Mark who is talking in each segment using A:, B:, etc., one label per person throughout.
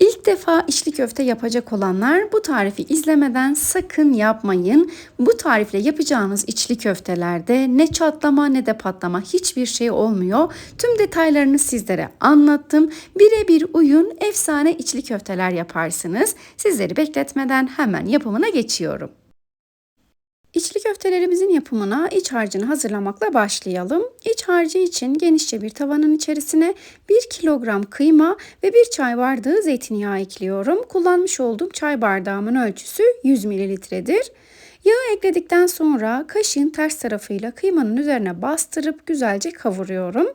A: İlk defa içli köfte yapacak olanlar bu tarifi izlemeden sakın yapmayın. Bu tarifle yapacağınız içli köftelerde ne çatlama ne de patlama hiçbir şey olmuyor. Tüm detaylarını sizlere anlattım. Birebir uyun efsane içli köfteler yaparsınız. Sizleri bekletmeden hemen yapımına geçiyorum. İçli köftelerimizin yapımına iç harcını hazırlamakla başlayalım. İç harcı için genişçe bir tavanın içerisine 1 kilogram kıyma ve 1 çay bardağı zeytinyağı ekliyorum. Kullanmış olduğum çay bardağımın ölçüsü 100 mililitredir. Yağı ekledikten sonra kaşığın ters tarafıyla kıymanın üzerine bastırıp güzelce kavuruyorum.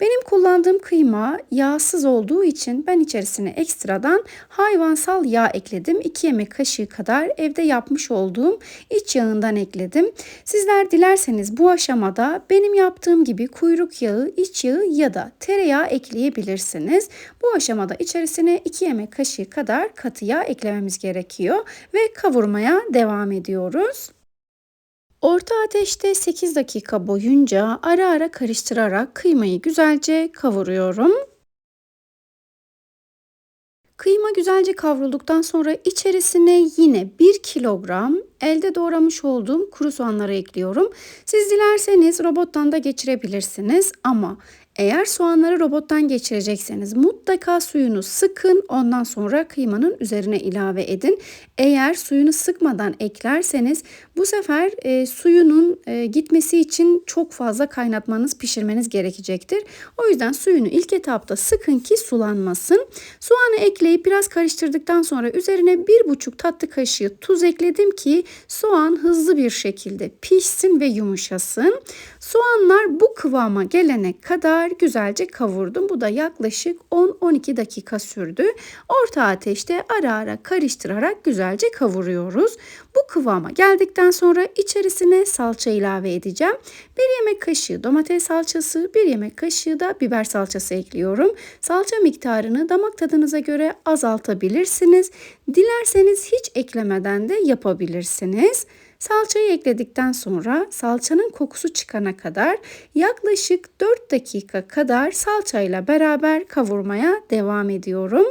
A: Benim kullandığım kıyma yağsız olduğu için ben içerisine ekstradan hayvansal yağ ekledim. 2 yemek kaşığı kadar evde yapmış olduğum iç yağından ekledim. Sizler dilerseniz bu aşamada benim yaptığım gibi kuyruk yağı, iç yağı ya da tereyağı ekleyebilirsiniz. Bu aşamada içerisine 2 yemek kaşığı kadar katı yağ eklememiz gerekiyor ve kavurmaya devam ediyoruz. Orta ateşte 8 dakika boyunca ara ara karıştırarak kıymayı güzelce kavuruyorum. Kıyma güzelce kavrulduktan sonra içerisine yine 1 kilogram elde doğramış olduğum kuru soğanları ekliyorum. Siz dilerseniz robottan da geçirebilirsiniz ama eğer soğanları robottan geçirecekseniz mutlaka suyunu sıkın ondan sonra kıymanın üzerine ilave edin. Eğer suyunu sıkmadan eklerseniz bu sefer e, suyunun e, gitmesi için çok fazla kaynatmanız pişirmeniz gerekecektir. O yüzden suyunu ilk etapta sıkın ki sulanmasın. Soğanı ekleyip biraz karıştırdıktan sonra üzerine 1,5 tatlı kaşığı tuz ekledim ki soğan hızlı bir şekilde pişsin ve yumuşasın. Soğanlar bu kıvama gelene kadar güzelce kavurdum. Bu da yaklaşık 10-12 dakika sürdü. Orta ateşte ara ara karıştırarak güzelce kavuruyoruz. Bu kıvama geldikten sonra içerisine salça ilave edeceğim. Bir yemek kaşığı domates salçası, bir yemek kaşığı da biber salçası ekliyorum. Salça miktarını damak tadınıza göre azaltabilirsiniz. Dilerseniz hiç eklemeden de yapabilirsiniz. Salçayı ekledikten sonra salçanın kokusu çıkana kadar yaklaşık 4 dakika kadar salçayla beraber kavurmaya devam ediyorum.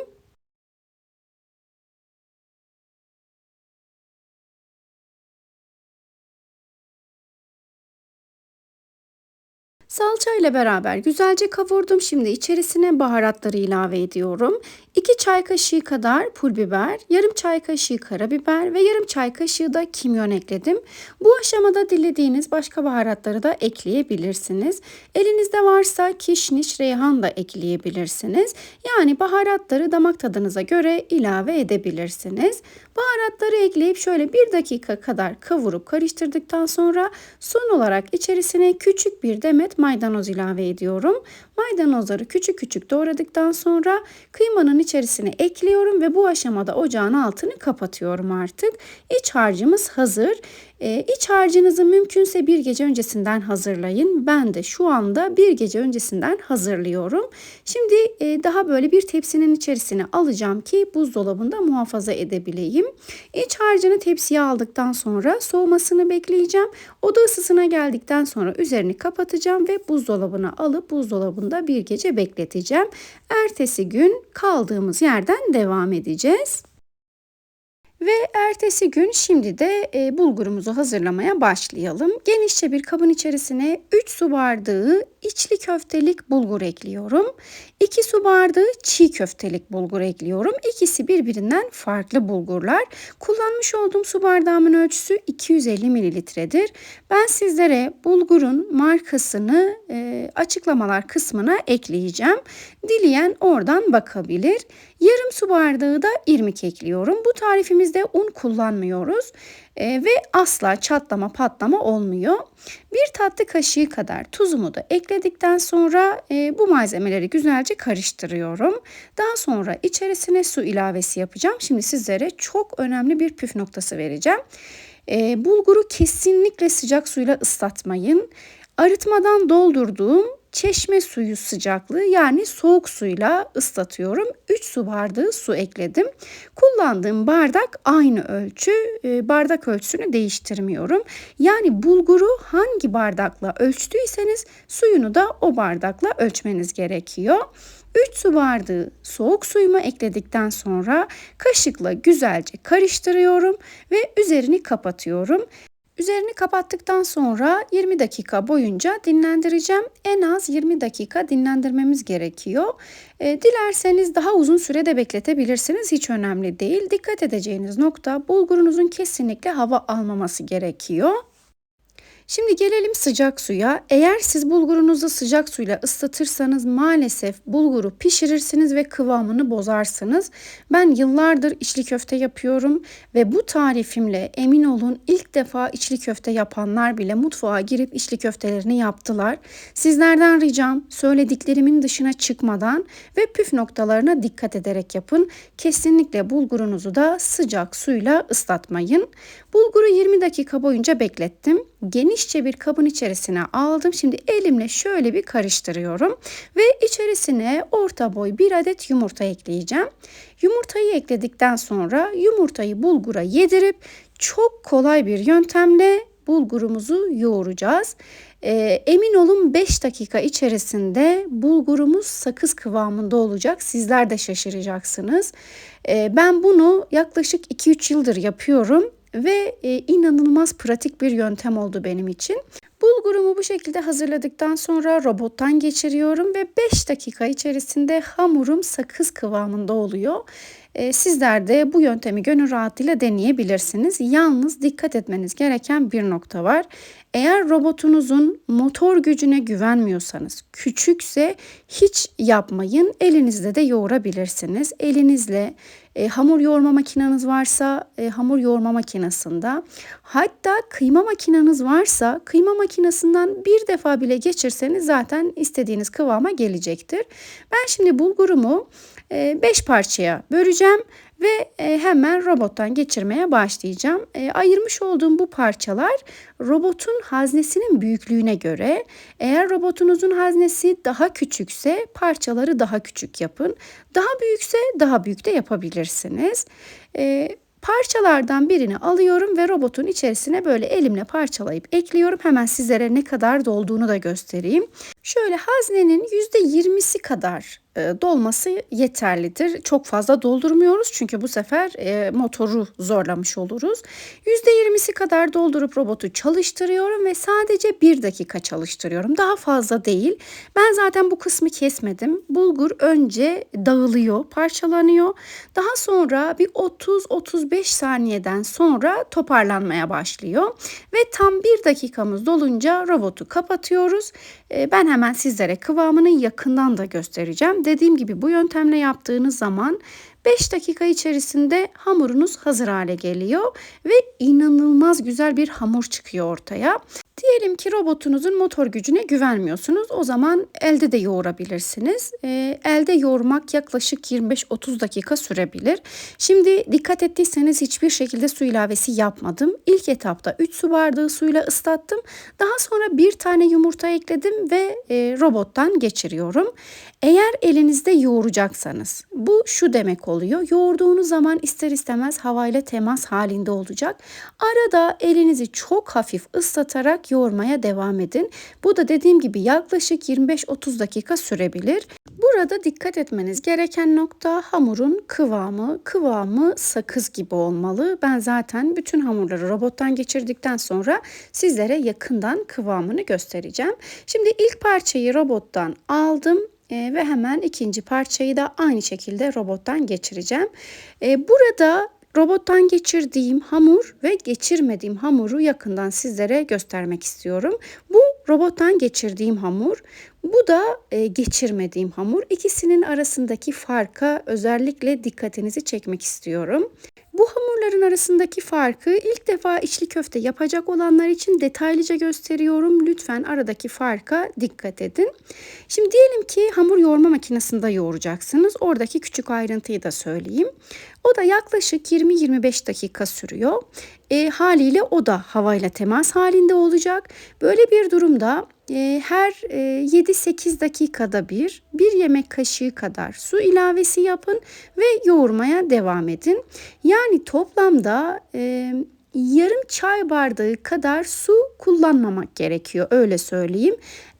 A: Salça ile beraber güzelce kavurdum. Şimdi içerisine baharatları ilave ediyorum. 2 çay kaşığı kadar pul biber, yarım çay kaşığı karabiber ve yarım çay kaşığı da kimyon ekledim. Bu aşamada dilediğiniz başka baharatları da ekleyebilirsiniz. Elinizde varsa kişniş, reyhan da ekleyebilirsiniz. Yani baharatları damak tadınıza göre ilave edebilirsiniz. Baharatları ekleyip şöyle bir dakika kadar kavurup karıştırdıktan sonra son olarak içerisine küçük bir demet maydanoz ilave ediyorum. Maydanozları küçük küçük doğradıktan sonra kıymanın içerisine ekliyorum ve bu aşamada ocağın altını kapatıyorum artık. İç harcımız hazır. E, iç harcınızı mümkünse bir gece öncesinden hazırlayın. Ben de şu anda bir gece öncesinden hazırlıyorum. Şimdi e, daha böyle bir tepsinin içerisine alacağım ki buzdolabında muhafaza edebileyim. İç harcını tepsiye aldıktan sonra soğumasını bekleyeceğim. Oda ısısına geldikten sonra üzerini kapatacağım ve buzdolabına alıp buzdolabında bir gece bekleteceğim. Ertesi gün kaldığımız yerden devam edeceğiz. Ve ertesi gün şimdi de e, bulgurumuzu hazırlamaya başlayalım. Genişçe bir kabın içerisine 3 su bardağı içli köftelik bulgur ekliyorum. 2 su bardağı çiğ köftelik bulgur ekliyorum. İkisi birbirinden farklı bulgurlar. Kullanmış olduğum su bardağımın ölçüsü 250 mililitredir. Ben sizlere bulgurun markasını e, açıklamalar kısmına ekleyeceğim. Dileyen oradan bakabilir. Yarım su bardağı da irmik ekliyorum. Bu tarifimizde un kullanmıyoruz e, ve asla çatlama patlama olmuyor. Bir tatlı kaşığı kadar tuzumu da ekledikten sonra e, bu malzemeleri güzelce karıştırıyorum. Daha sonra içerisine su ilavesi yapacağım. Şimdi sizlere çok önemli bir püf noktası vereceğim. E, bulguru kesinlikle sıcak suyla ıslatmayın. Arıtmadan doldurduğum çeşme suyu sıcaklığı yani soğuk suyla ıslatıyorum. 3 su bardağı su ekledim. Kullandığım bardak aynı ölçü. E, bardak ölçüsünü değiştirmiyorum. Yani bulguru hangi bardakla ölçtüyseniz suyunu da o bardakla ölçmeniz gerekiyor. 3 su bardağı soğuk suyumu ekledikten sonra kaşıkla güzelce karıştırıyorum ve üzerini kapatıyorum. Üzerini kapattıktan sonra 20 dakika boyunca dinlendireceğim. En az 20 dakika dinlendirmemiz gerekiyor. E, dilerseniz daha uzun sürede bekletebilirsiniz. Hiç önemli değil. Dikkat edeceğiniz nokta bulgurunuzun kesinlikle hava almaması gerekiyor. Şimdi gelelim sıcak suya. Eğer siz bulgurunuzu sıcak suyla ıslatırsanız maalesef bulguru pişirirsiniz ve kıvamını bozarsınız. Ben yıllardır içli köfte yapıyorum ve bu tarifimle emin olun ilk defa içli köfte yapanlar bile mutfağa girip içli köftelerini yaptılar. Sizlerden ricam söylediklerimin dışına çıkmadan ve püf noktalarına dikkat ederek yapın. Kesinlikle bulgurunuzu da sıcak suyla ıslatmayın. Bulguru 20 dakika boyunca beklettim. Genişçe bir kabın içerisine aldım. Şimdi elimle şöyle bir karıştırıyorum. Ve içerisine orta boy bir adet yumurta ekleyeceğim. Yumurtayı ekledikten sonra yumurtayı bulgura yedirip çok kolay bir yöntemle bulgurumuzu yoğuracağız. E, emin olun 5 dakika içerisinde bulgurumuz sakız kıvamında olacak. Sizler de şaşıracaksınız. E, ben bunu yaklaşık 2-3 yıldır yapıyorum ve e, inanılmaz pratik bir yöntem oldu benim için. Bulgurumu bu şekilde hazırladıktan sonra robottan geçiriyorum ve 5 dakika içerisinde hamurum sakız kıvamında oluyor. E, sizler de bu yöntemi gönül rahatlığıyla deneyebilirsiniz. Yalnız dikkat etmeniz gereken bir nokta var. Eğer robotunuzun motor gücüne güvenmiyorsanız, küçükse hiç yapmayın. Elinizle de yoğurabilirsiniz. Elinizle e, hamur yoğurma makineniz varsa e, hamur yoğurma makinesinde hatta kıyma makineniz varsa kıyma makinesinden bir defa bile geçirseniz zaten istediğiniz kıvama gelecektir. Ben şimdi bulgurumu 5 parçaya böleceğim ve e, hemen robottan geçirmeye başlayacağım. E, ayırmış olduğum bu parçalar robotun haznesinin büyüklüğüne göre. Eğer robotunuzun haznesi daha küçükse parçaları daha küçük yapın. Daha büyükse daha büyük de yapabilirsiniz. E, Parçalardan birini alıyorum ve robotun içerisine böyle elimle parçalayıp ekliyorum. Hemen sizlere ne kadar dolduğunu da göstereyim. Şöyle haznenin %20'si kadar dolması yeterlidir. Çok fazla doldurmuyoruz çünkü bu sefer e, motoru zorlamış oluruz. %20'si kadar doldurup robotu çalıştırıyorum ve sadece bir dakika çalıştırıyorum. Daha fazla değil. Ben zaten bu kısmı kesmedim. Bulgur önce dağılıyor, parçalanıyor. Daha sonra bir 30-35 saniyeden sonra toparlanmaya başlıyor. Ve tam bir dakikamız dolunca robotu kapatıyoruz. E, ben hemen sizlere kıvamını yakından da göstereceğim. Dediğim gibi bu yöntemle yaptığınız zaman 5 dakika içerisinde hamurunuz hazır hale geliyor ve inanılmaz güzel bir hamur çıkıyor ortaya. Diyelim ki robotunuzun motor gücüne güvenmiyorsunuz. O zaman elde de yoğurabilirsiniz. E, elde yoğurmak yaklaşık 25-30 dakika sürebilir. Şimdi dikkat ettiyseniz hiçbir şekilde su ilavesi yapmadım. İlk etapta 3 su bardağı suyla ıslattım. Daha sonra bir tane yumurta ekledim ve e, robottan geçiriyorum. Eğer elinizde yoğuracaksanız bu şu demek oluyor. Yoğurduğunuz zaman ister istemez havayla temas halinde olacak. Arada elinizi çok hafif ıslatarak yoğurmaya devam edin. Bu da dediğim gibi yaklaşık 25-30 dakika sürebilir. Burada dikkat etmeniz gereken nokta hamurun kıvamı. Kıvamı sakız gibi olmalı. Ben zaten bütün hamurları robottan geçirdikten sonra sizlere yakından kıvamını göstereceğim. Şimdi ilk parçayı robottan aldım e, ve hemen ikinci parçayı da aynı şekilde robottan geçireceğim. E, burada robottan geçirdiğim hamur ve geçirmediğim hamuru yakından sizlere göstermek istiyorum. Bu robottan geçirdiğim hamur. Bu da e, geçirmediğim hamur. İkisinin arasındaki farka özellikle dikkatinizi çekmek istiyorum. Bu hamurların arasındaki farkı ilk defa içli köfte yapacak olanlar için detaylıca gösteriyorum. Lütfen aradaki farka dikkat edin. Şimdi diyelim ki hamur yoğurma makinesinde yoğuracaksınız. Oradaki küçük ayrıntıyı da söyleyeyim. O da yaklaşık 20-25 dakika sürüyor. E, haliyle o da havayla temas halinde olacak. Böyle bir durumda e, her e, 7-8 dakikada bir bir yemek kaşığı kadar su ilavesi yapın ve yoğurmaya devam edin. Yani toplamda e, yarım çay bardağı kadar su kullanmamak gerekiyor öyle söyleyeyim.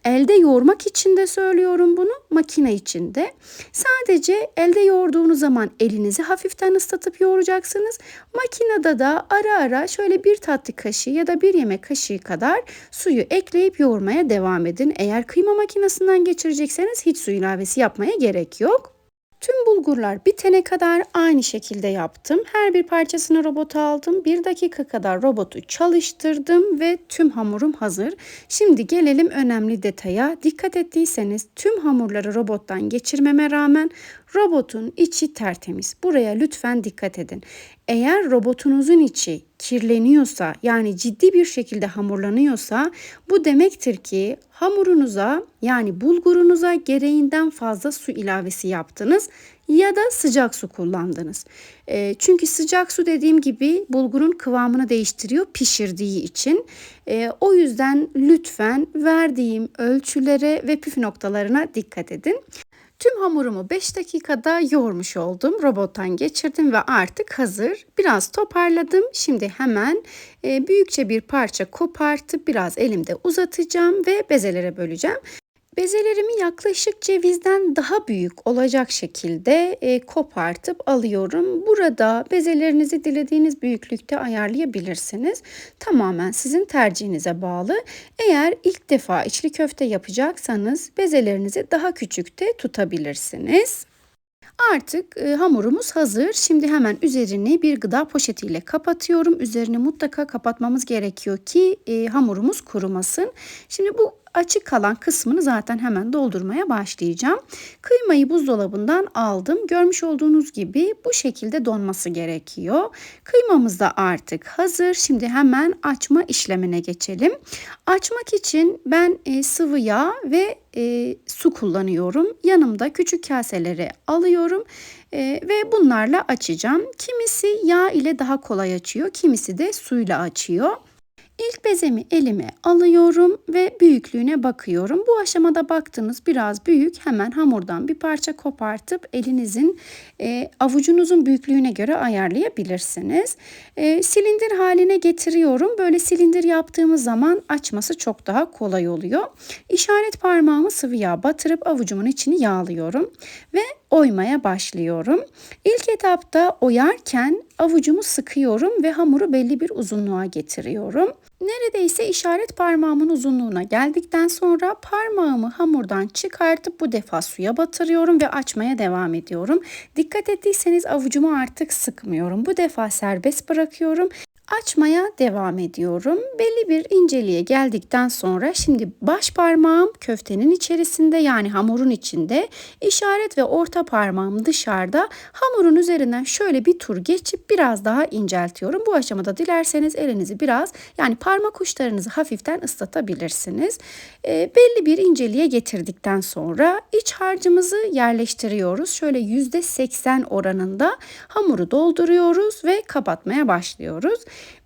A: Elde yoğurmak için de söylüyorum bunu, makine için de. Sadece elde yoğurduğunuz zaman elinizi hafiften ıslatıp yoğuracaksınız. Makinede de ara ara şöyle bir tatlı kaşığı ya da bir yemek kaşığı kadar suyu ekleyip yoğurmaya devam edin. Eğer kıyma makinesinden geçirecekseniz hiç su ilavesi yapmaya gerek yok. Tüm bulgurlar bitene kadar aynı şekilde yaptım. Her bir parçasını robota aldım. Bir dakika kadar robotu çalıştırdım ve tüm hamurum hazır. Şimdi gelelim önemli detaya. Dikkat ettiyseniz tüm hamurları robottan geçirmeme rağmen robotun içi tertemiz. Buraya lütfen dikkat edin. Eğer robotunuzun içi kirleniyorsa yani ciddi bir şekilde hamurlanıyorsa bu demektir ki hamurunuza yani bulgurunuza gereğinden fazla su ilavesi yaptınız ya da sıcak su kullandınız. E, çünkü sıcak su dediğim gibi bulgurun kıvamını değiştiriyor pişirdiği için. E, o yüzden lütfen verdiğim ölçülere ve püf noktalarına dikkat edin. Tüm hamurumu 5 dakikada yoğurmuş oldum. Robottan geçirdim ve artık hazır. Biraz toparladım. Şimdi hemen e, büyükçe bir parça kopartıp biraz elimde uzatacağım ve bezelere böleceğim. Bezelerimi yaklaşık cevizden daha büyük olacak şekilde e, kopartıp alıyorum. Burada bezelerinizi dilediğiniz büyüklükte ayarlayabilirsiniz. Tamamen sizin tercihinize bağlı. Eğer ilk defa içli köfte yapacaksanız bezelerinizi daha küçükte tutabilirsiniz. Artık e, hamurumuz hazır. Şimdi hemen üzerini bir gıda poşetiyle kapatıyorum. Üzerini mutlaka kapatmamız gerekiyor ki e, hamurumuz kurumasın. Şimdi bu açık kalan kısmını zaten hemen doldurmaya başlayacağım. Kıymayı buzdolabından aldım. Görmüş olduğunuz gibi bu şekilde donması gerekiyor. Kıymamız da artık hazır. Şimdi hemen açma işlemine geçelim. Açmak için ben e, sıvı yağ ve e, su kullanıyorum. Yanımda küçük kaseleri alıyorum e, ve bunlarla açacağım. Kimisi yağ ile daha kolay açıyor, kimisi de suyla açıyor. İlk bezemi elime alıyorum ve büyüklüğüne bakıyorum. Bu aşamada baktınız biraz büyük hemen hamurdan bir parça kopartıp elinizin e, avucunuzun büyüklüğüne göre ayarlayabilirsiniz. E, silindir haline getiriyorum. Böyle silindir yaptığımız zaman açması çok daha kolay oluyor. İşaret parmağımı sıvı yağ batırıp avucumun içini yağlıyorum ve oymaya başlıyorum. İlk etapta oyarken avucumu sıkıyorum ve hamuru belli bir uzunluğa getiriyorum. Neredeyse işaret parmağımın uzunluğuna geldikten sonra parmağımı hamurdan çıkartıp bu defa suya batırıyorum ve açmaya devam ediyorum. Dikkat ettiyseniz avucumu artık sıkmıyorum. Bu defa serbest bırakıyorum açmaya devam ediyorum. Belli bir inceliğe geldikten sonra şimdi baş parmağım köftenin içerisinde yani hamurun içinde, işaret ve orta parmağım dışarıda. Hamurun üzerinden şöyle bir tur geçip biraz daha inceltiyorum. Bu aşamada dilerseniz elinizi biraz yani parmak uçlarınızı hafiften ıslatabilirsiniz. E, belli bir inceliğe getirdikten sonra iç harcımızı yerleştiriyoruz. Şöyle %80 oranında hamuru dolduruyoruz ve kapatmaya başlıyoruz.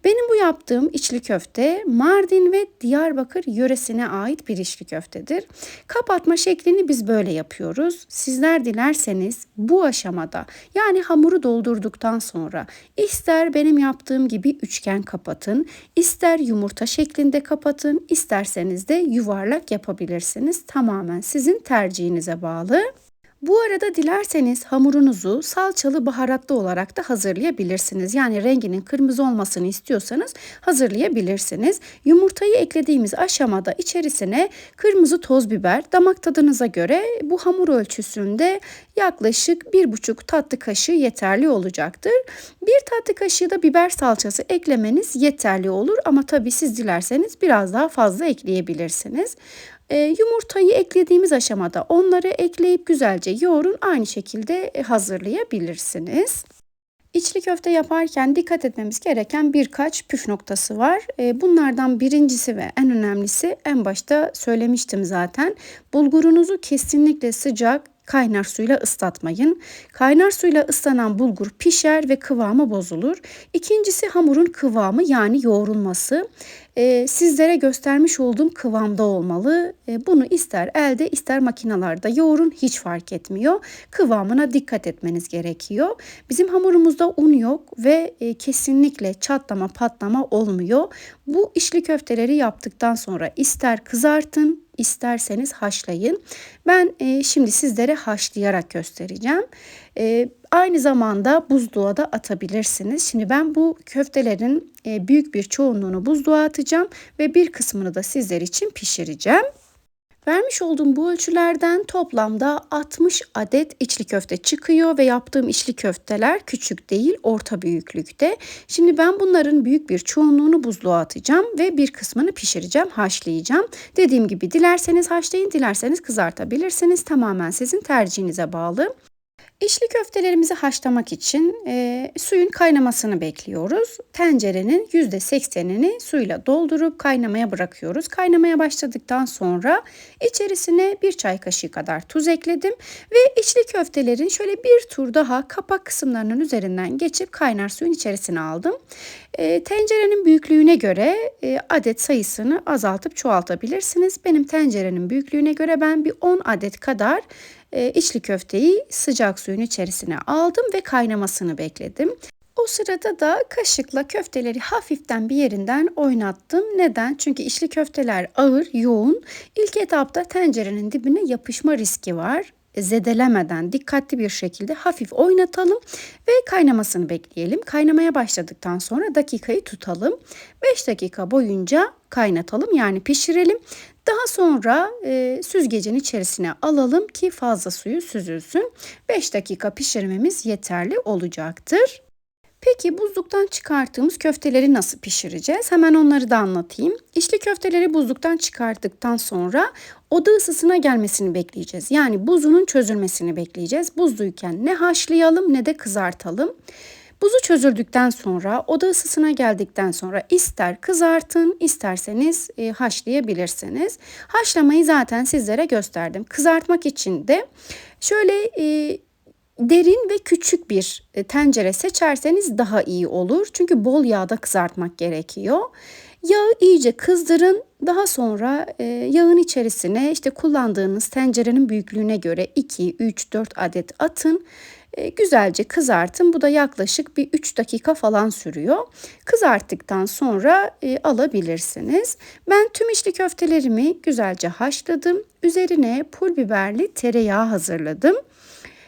A: Benim bu yaptığım içli köfte Mardin ve Diyarbakır yöresine ait bir içli köftedir. Kapatma şeklini biz böyle yapıyoruz. Sizler dilerseniz bu aşamada yani hamuru doldurduktan sonra ister benim yaptığım gibi üçgen kapatın, ister yumurta şeklinde kapatın, isterseniz de yuvarlak yapabilirsiniz. Tamamen sizin tercihinize bağlı. Bu arada dilerseniz hamurunuzu salçalı baharatlı olarak da hazırlayabilirsiniz. Yani renginin kırmızı olmasını istiyorsanız hazırlayabilirsiniz. Yumurtayı eklediğimiz aşamada içerisine kırmızı toz biber damak tadınıza göre bu hamur ölçüsünde yaklaşık bir buçuk tatlı kaşığı yeterli olacaktır. Bir tatlı kaşığı da biber salçası eklemeniz yeterli olur ama tabii siz dilerseniz biraz daha fazla ekleyebilirsiniz. E, yumurtayı eklediğimiz aşamada onları ekleyip güzelce yoğurun. Aynı şekilde e, hazırlayabilirsiniz. İçli köfte yaparken dikkat etmemiz gereken birkaç püf noktası var. E, bunlardan birincisi ve en önemlisi en başta söylemiştim zaten. Bulgurunuzu kesinlikle sıcak Kaynar suyla ıslatmayın. Kaynar suyla ıslanan bulgur pişer ve kıvamı bozulur. İkincisi hamurun kıvamı yani yoğrulması. E, sizlere göstermiş olduğum kıvamda olmalı. E, bunu ister elde ister makinalarda yoğurun hiç fark etmiyor. Kıvamına dikkat etmeniz gerekiyor. Bizim hamurumuzda un yok ve e, kesinlikle çatlama patlama olmuyor. Bu içli köfteleri yaptıktan sonra ister kızartın isterseniz haşlayın. Ben e, şimdi sizlere haşlayarak göstereceğim. E, aynı zamanda buzluğa da atabilirsiniz. Şimdi ben bu köftelerin e, büyük bir çoğunluğunu buzluğa atacağım ve bir kısmını da sizler için pişireceğim. Vermiş olduğum bu ölçülerden toplamda 60 adet içli köfte çıkıyor ve yaptığım içli köfteler küçük değil orta büyüklükte. Şimdi ben bunların büyük bir çoğunluğunu buzluğa atacağım ve bir kısmını pişireceğim, haşlayacağım. Dediğim gibi dilerseniz haşlayın, dilerseniz kızartabilirsiniz. Tamamen sizin tercihinize bağlı. İçli köftelerimizi haşlamak için e, suyun kaynamasını bekliyoruz. Tencerenin %80'ini suyla doldurup kaynamaya bırakıyoruz. Kaynamaya başladıktan sonra içerisine bir çay kaşığı kadar tuz ekledim ve içli köftelerin şöyle bir tur daha kapak kısımlarının üzerinden geçip kaynar suyun içerisine aldım. E, tencerenin büyüklüğüne göre e, adet sayısını azaltıp çoğaltabilirsiniz. Benim tencerenin büyüklüğüne göre ben bir 10 adet kadar e, içli köfteyi sıcak suyun içerisine aldım ve kaynamasını bekledim. O sırada da kaşıkla köfteleri hafiften bir yerinden oynattım. Neden? Çünkü içli köfteler ağır, yoğun. İlk etapta tencerenin dibine yapışma riski var zedelemeden dikkatli bir şekilde hafif oynatalım ve kaynamasını bekleyelim. Kaynamaya başladıktan sonra dakikayı tutalım. 5 dakika boyunca kaynatalım yani pişirelim. Daha sonra e, süzgecin içerisine alalım ki fazla suyu süzülsün. 5 dakika pişirmemiz yeterli olacaktır. Peki buzluktan çıkarttığımız köfteleri nasıl pişireceğiz? Hemen onları da anlatayım. İçli köfteleri buzluktan çıkarttıktan sonra oda ısısına gelmesini bekleyeceğiz. Yani buzunun çözülmesini bekleyeceğiz. Buzluyken ne haşlayalım ne de kızartalım. Buzu çözüldükten sonra oda ısısına geldikten sonra ister kızartın isterseniz e, haşlayabilirsiniz. Haşlamayı zaten sizlere gösterdim. Kızartmak için de şöyle e, derin ve küçük bir e, tencere seçerseniz daha iyi olur. Çünkü bol yağda kızartmak gerekiyor. Yağı iyice kızdırın. Daha sonra e, yağın içerisine işte kullandığınız tencerenin büyüklüğüne göre 2, 3, 4 adet atın. E, güzelce kızartın. Bu da yaklaşık bir 3 dakika falan sürüyor. Kızarttıktan sonra e, alabilirsiniz. Ben tüm içli köftelerimi güzelce haşladım. Üzerine pul biberli tereyağı hazırladım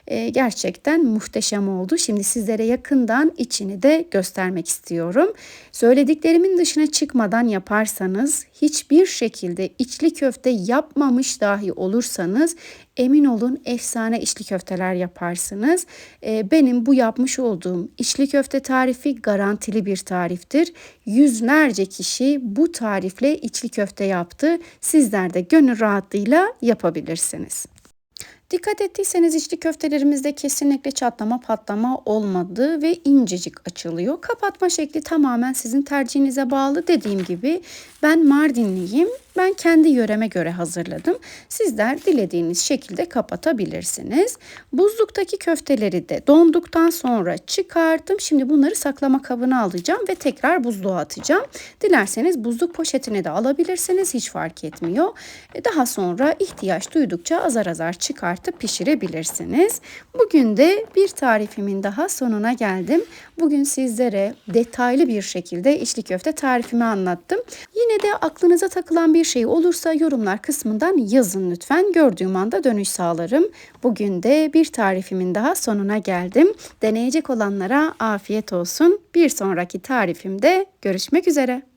A: e, gerçekten muhteşem oldu. Şimdi sizlere yakından içini de göstermek istiyorum. Söylediklerimin dışına çıkmadan yaparsanız hiçbir şekilde içli köfte yapmamış dahi olursanız emin olun efsane içli köfteler yaparsınız. Ee, benim bu yapmış olduğum içli köfte tarifi garantili bir tariftir. Yüzlerce kişi bu tarifle içli köfte yaptı. Sizler de gönül rahatlığıyla yapabilirsiniz. Dikkat ettiyseniz içli köftelerimizde kesinlikle çatlama patlama olmadı ve incecik açılıyor. Kapatma şekli tamamen sizin tercihinize bağlı. Dediğim gibi ben Mardinliyim. Ben kendi yöreme göre hazırladım. Sizler dilediğiniz şekilde kapatabilirsiniz. Buzluktaki köfteleri de donduktan sonra çıkardım. Şimdi bunları saklama kabına alacağım ve tekrar buzluğa atacağım. Dilerseniz buzluk poşetine de alabilirsiniz. Hiç fark etmiyor. E, daha sonra ihtiyaç duydukça azar azar çıkartıp pişirebilirsiniz. Bugün de bir tarifimin daha sonuna geldim. Bugün sizlere detaylı bir şekilde içli köfte tarifimi anlattım. Yine de aklınıza takılan bir şey olursa yorumlar kısmından yazın lütfen. Gördüğüm anda dönüş sağlarım. Bugün de bir tarifimin daha sonuna geldim. Deneyecek olanlara afiyet olsun. Bir sonraki tarifimde görüşmek üzere.